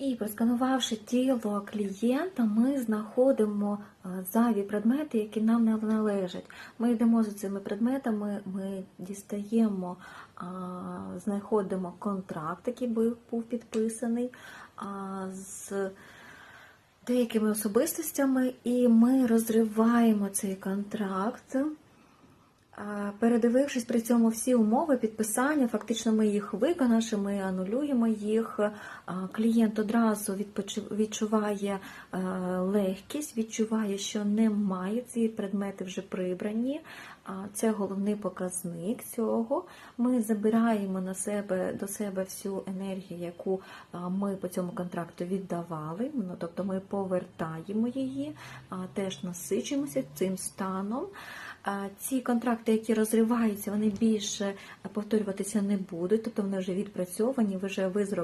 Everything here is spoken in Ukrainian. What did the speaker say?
І просканувавши тіло клієнта, ми знаходимо е, зайві предмети, які нам не належать. Ми йдемо за цими предметами, ми дістаємо, знаходимо контракт, який був був підписаний з деякими особистостями, і ми розриваємо цей контракт. Передивившись при цьому всі умови підписання, фактично ми їх виконавши, ми анулюємо їх. Клієнт одразу відчуває легкість, відчуває, що немає, ці предмети вже прибрані. Це головний показник цього. Ми забираємо на себе до себе всю енергію, яку ми по цьому контракту віддавали. Ну, тобто ми повертаємо її, теж насичуємося цим станом. Ці контракти, які розриваються, вони більше повторюватися не будуть, тобто вони вже відпрацьовані, вже ви зробили.